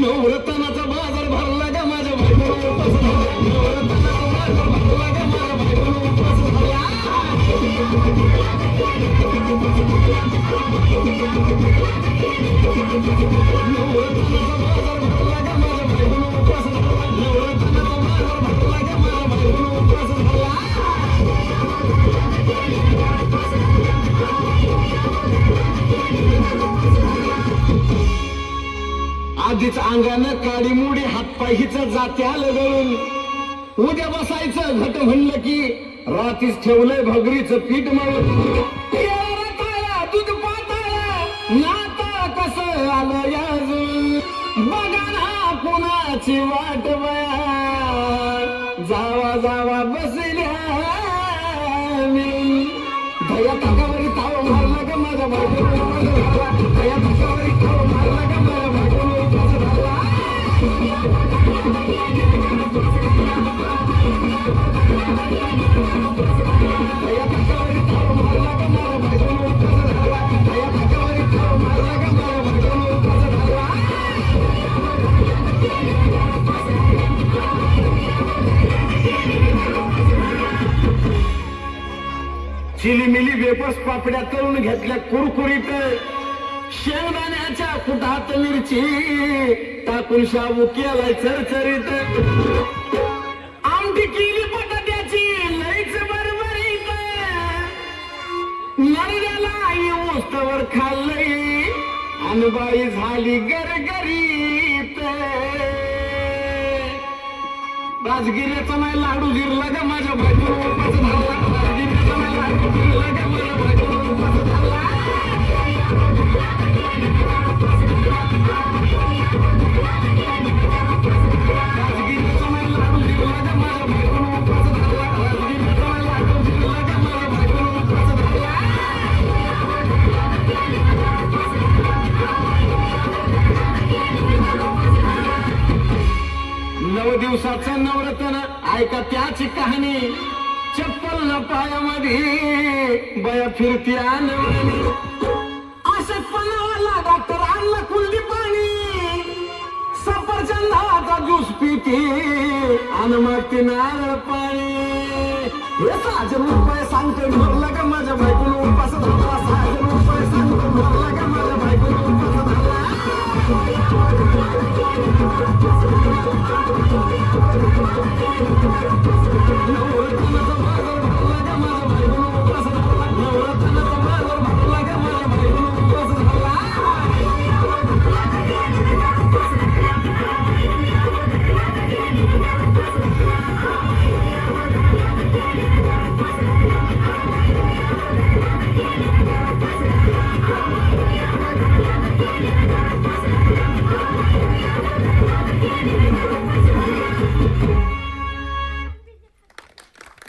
नवरत्नाचा बाजार भरला ग माझ्या बायकोनं नवरत्नाचा बाजार भरला ग माझ्या बायकोनं आधीच अंगानं काडीमोडी मुडी हातपायीच जात्या लगळून उद्या बसायचं घट म्हणलं की रातीच ठेवलंय भगरीचं पीठ मळून. नाता कसं आलं याजून बघा ना कुणाची वाट जावा जावा बसल्या मी. दया ताकावरी ताव मारला ग माझा बायकोनं दया ताकावरी ताव मारला ग माझ्या बायकोनं चिलीमिली वेपर्स पापड्या तळून घेतल्या कुरकुरीत. शेंगदाण्याच्या कुटात मिरची टाकून शाबू केलाय चरचरीत. आमटी केली बटाट्याची लईच बरबरीत नरड्याला आई उस्तवर आणि बाई झाली गरगरी राजगिऱ्याचा नाही लाडू गिरला का माझ्या बायकोनं दिवसाचं नवरत्न ऐका त्याची कहाणी. चप्पल न पायामध्ये बया फिरती आनवणी असं पणावाला डॉक्टर आणला कुंडी पाणी. सफरचंदाचा ज्यूस पिते आणि मग ते नारळ पाणी. हे साजन उपाय सांगतो भरला का माझ्या बायकोनं उपास Altyazı M.K.